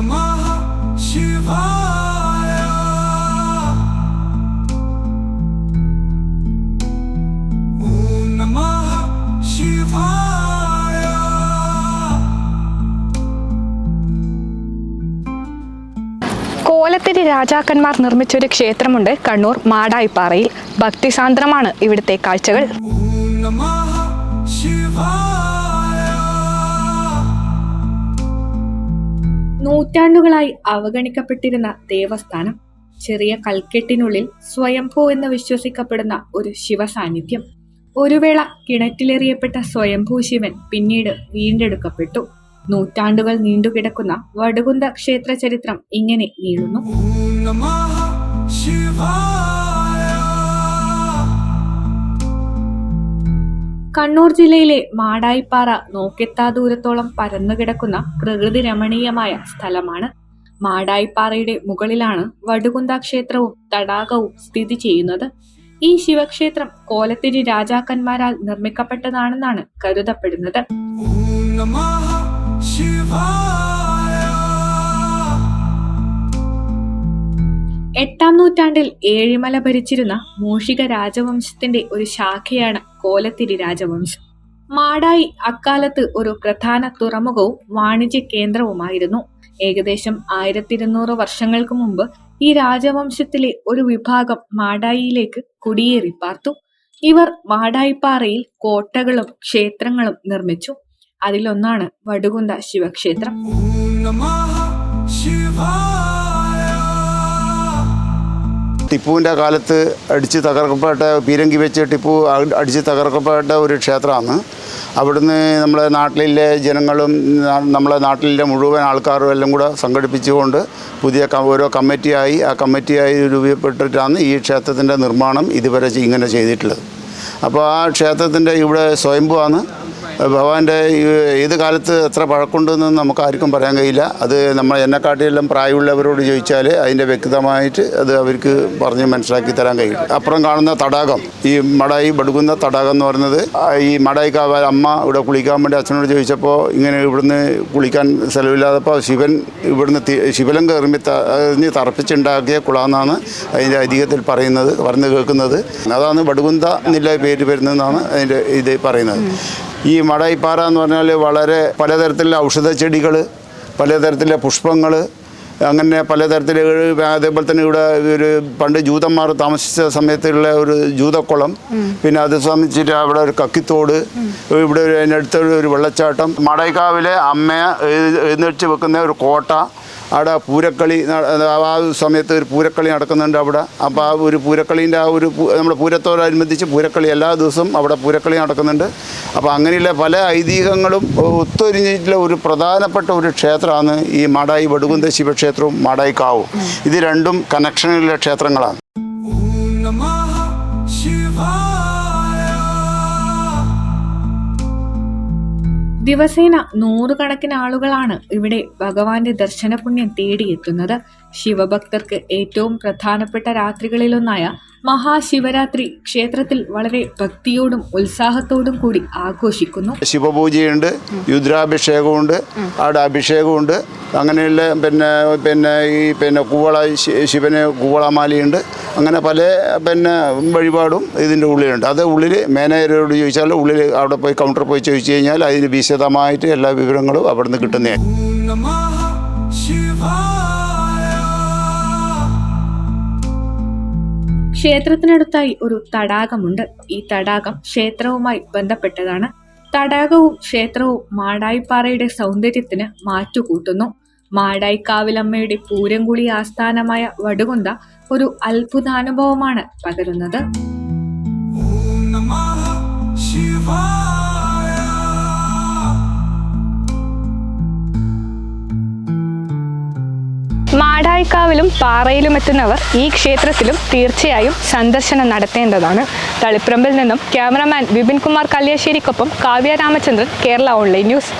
നമഃ ശിവായ ഓം നമഃ ശിവായ കോലത്തിരി രാജാക്കന്മാർ നിർമ്മിച്ചൊരു ക്ഷേത്രമുണ്ട് കണ്ണൂർ മാടായിപ്പാറയിൽ. ഭക്തിസാന്ദ്രമാണ് ഇവിടുത്തെ കാഴ്ചകൾ. ശിവാ നൂറ്റാണ്ടുകളായി അവഗണിക്കപ്പെട്ടിരുന്ന ദേവസ്ഥാനം ചെറിയ കൽക്കെട്ടിനുള്ളിൽ സ്വയംഭൂ എന്ന് വിശ്വസിക്കപ്പെടുന്ന ഒരു ശിവസാന്നിധ്യം. ഒരുവേള കിണറ്റിലെറിയപ്പെട്ട സ്വയംഭൂ ശിവൻ പിന്നീട് വീണ്ടെടുക്കപ്പെട്ടു. നൂറ്റാണ്ടുകൾ നീണ്ടുകിടക്കുന്ന വടുകുന്ത ക്ഷേത്ര ചരിത്രം ഇങ്ങനെ നീളുന്നു. ॐ കണ്ണൂർ ജില്ലയിലെ മാടായിപ്പാറ നോക്കെത്താ ദൂരത്തോളം പരന്നുകിടക്കുന്ന പ്രകൃതി രമണീയമായ സ്ഥലമാണ്. മാടായിപ്പാറയുടെ മുകളിലാണ് വടുകുന്ത ക്ഷേത്രവും തടാകവും സ്ഥിതി ചെയ്യുന്നത്. ഈ ശിവക്ഷേത്രം കോലത്തിരി രാജാക്കന്മാരാൽ നിർമ്മിക്കപ്പെട്ടതാണെന്നാണ് കരുതപ്പെടുന്നത്. ॐ എട്ടാം നൂറ്റാണ്ടിൽ ഏഴിമല ഭരിച്ചിരുന്ന മൂഷിക രാജവംശത്തിന്റെ ഒരു ശാഖയാണ് കോലത്തിരി രാജവംശം. മാടായി അക്കാലത്ത് ഒരു പ്രധാന തുറമുഖവും വാണിജ്യ കേന്ദ്രവുമായിരുന്നു. ഏകദേശം ആയിരത്തി ഇരുന്നൂറ് വർഷങ്ങൾക്ക് മുമ്പ് ഈ രാജവംശത്തിലെ ഒരു വിഭാഗം മാടായിയിലേക്ക് കുടിയേറി പാർത്തു. ഇവർ മാടായിപ്പാറയിൽ കോട്ടകളും ക്ഷേത്രങ്ങളും നിർമ്മിച്ചു. അതിലൊന്നാണ് വടുകുന്ത ശിവക്ഷേത്രം. ടിപ്പുവിന്റെ കാലത്ത് അടിച്ച് തകർക്കപ്പെട്ട പീരങ്കി വെച്ച് ടിപ്പു അടിച്ച് തകർക്കപ്പെട്ട ഒരു ക്ഷേത്രമാണ്. അവിടുന്ന് നമ്മുടെ നാട്ടിലെ ജനങ്ങളും നമ്മളെ നാട്ടിലെ മുഴുവൻ ആൾക്കാരും എല്ലാം കൂടെ സംഘടിപ്പിച്ചുകൊണ്ട് പുതിയ ഓരോ കമ്മിറ്റിയായി ആ കമ്മിറ്റിയായി രൂപപ്പെട്ടിട്ടാണ് ഈ ക്ഷേത്രത്തിന്റെ നിർമ്മാണം ഇതുവരെ ഇങ്ങനെ ചെയ്തിട്ടുള്ളത്. അപ്പോൾ ആ ക്ഷേത്രത്തിന്റെ ഇവിടെ സ്വയംഭുവാണ് ഭഗവാന്റെ ഏത് കാലത്ത് എത്ര പഴക്കമുണ്ടെന്ന് നമുക്ക് ആർക്കും പറയാൻ കഴിയില്ല. അത് നമ്മൾ എന്നെക്കാട്ടിലെല്ലാം പ്രായമുള്ളവരോട് ചോദിച്ചാൽ അതിന്റെ വ്യക്തമായിട്ട് അത് അവർക്ക് പറഞ്ഞ് മനസ്സിലാക്കി തരാൻ കഴിയും. അപ്പുറം കാണുന്ന തടാകം ഈ മടായി ബടുകുന്ന തടാകം എന്ന് പറയുന്നത് ഈ മടായി കാവാൽ അമ്മ ഇവിടെ കുളിക്കാൻ വേണ്ടി അച്ഛനോട് ചോദിച്ചപ്പോൾ ഇങ്ങനെ ഇവിടുന്ന് കുളിക്കാൻ സ്ഥലമില്ലാതപ്പോൾ ശിവൻ ഇവിടുന്ന് ശിവലം കയറി തറിഞ്ഞ് തറപ്പിച്ചുണ്ടാക്കിയ കുളമെന്നാണ് അതിന്റെ ഐതിഹ്യത്തിൽ പറയുന്നത് പറഞ്ഞു കേൾക്കുന്നത്. അതാണ് ബടുകുന്ത എന്നുള്ള പേര് വരുന്നതെന്നാണ് അതിന്റെ ഇത് പറയുന്നത്. ഈ മടായിപ്പാറ എന്ന് പറഞ്ഞാൽ വളരെ പലതരത്തിലുള്ള ഔഷധ ചെടികൾ പലതരത്തിലെ പുഷ്പങ്ങൾ അങ്ങനെ പലതരത്തിൽ അതേപോലെ തന്നെ ഇവിടെ ഒരു പണ്ട് ജൂതന്മാർ താമസിച്ച സമയത്തുള്ള ഒരു ജൂതക്കുളം. പിന്നെ അത് സംബന്ധിച്ചിട്ട് അവിടെ ഒരു കക്കിത്തോട് ഇവിടെ ഒരു അതിനടുത്ത് ഒരു വെള്ളച്ചാട്ടം. മടൈക്കാവിലെ അമ്മയെ എഴു- എഴുന്നേറ്റ് വെക്കുന്ന ഒരു കോട്ട അവിടെ പൂരക്കളി ആ സമയത്ത് ഒരു പൂരക്കളി നടക്കുന്നുണ്ട് അവിടെ. അപ്പോൾ ആ ഒരു പൂരക്കളീന്റെ ആ ഒരു നമ്മുടെ പൂരത്തോടനുബന്ധിച്ച് പൂരക്കളി എല്ലാ ദിവസവും അവിടെ പൂരക്കളി നടക്കുന്നുണ്ട്. അപ്പോൾ അങ്ങനെയുള്ള പല ഐതിഹ്യങ്ങളും ഒത്തൊരിഞ്ഞിട്ടുള്ള ഒരു പ്രധാനപ്പെട്ട ഒരു ക്ഷേത്രമാണ് ഈ മാടായി വടുകുന്ത ശിവക്ഷേത്രവും മാടായി കാവും. ഇത് രണ്ടും കണക്ഷനുള്ള ക്ഷേത്രങ്ങളാണ്. ॐ ദിവസേന നൂറുകണക്കിന് ആളുകളാണ് ഇവിടെ ഭഗവാന്റെ ദർശന പുണ്യം തേടിയെത്തുന്നത്. ശിവഭക്തർക്ക് ഏറ്റവും പ്രധാനപ്പെട്ട രാത്രികളിലൊന്നായ മഹാശിവരാത്രി ക്ഷേത്രത്തിൽ വളരെ ഭക്തിയോടും ഉത്സാഹത്തോടും കൂടി ആഘോഷിക്കുന്നു. ശിവപൂജയുണ്ട് രുദ്രാഭിഷേകമുണ്ട് അവിടെ അഭിഷേകമുണ്ട് അങ്ങനെയുള്ള പിന്നെ പിന്നെ ഈ പിന്നെ കൂവള ശിവന് കൂവളമാലയുണ്ട്. അങ്ങനെ പല പിന്നെ വഴിപാടും ഇതിന്റെ ഉള്ളിലുണ്ട്. അത് ഉള്ളിൽ മാനേജരോട് ചോദിച്ചാൽ ഉള്ളിൽ അവിടെ പോയി കൗണ്ടർ പോയി ചോദിച്ചു കഴിഞ്ഞാൽ അതിന് വിശദമായിട്ട് എല്ലാ വിവരങ്ങളും അവിടുന്ന് കിട്ടുന്നതാണ് ക്ഷേത്രത്തിനടുത്തായി ഒരു തടാകമുണ്ട്. ഈ തടാകം ക്ഷേത്രവുമായി ബന്ധപ്പെട്ടതാണ്. തടാകവും ക്ഷേത്രവും മാടായിപ്പാറയുടെ സൗന്ദര്യത്തിന് മാറ്റുകൂട്ടുന്നു. മാടായിക്കാവിലമ്മയുടെ പൂരംകുളി ആസ്ഥാനമായ വടുകുന്ത ഒരു അത്ഭുതാനുഭവമാണ് പകരുന്നത്. മാടായിക്കാവിലും പാറയിലും എത്തുന്നവർ ഈ ക്ഷേത്രത്തിലും തീർച്ചയായും സന്ദർശനം നടത്തേണ്ടതാണ്. തളിപ്പറമ്പിൽ നിന്നും ക്യാമറാമാൻ വിപിൻ കുമാർ കല്യാശ്ശേരിക്കൊപ്പം കാവ്യ രാമചന്ദ്രൻ കേരള ഓൺലൈൻ ന്യൂസ്.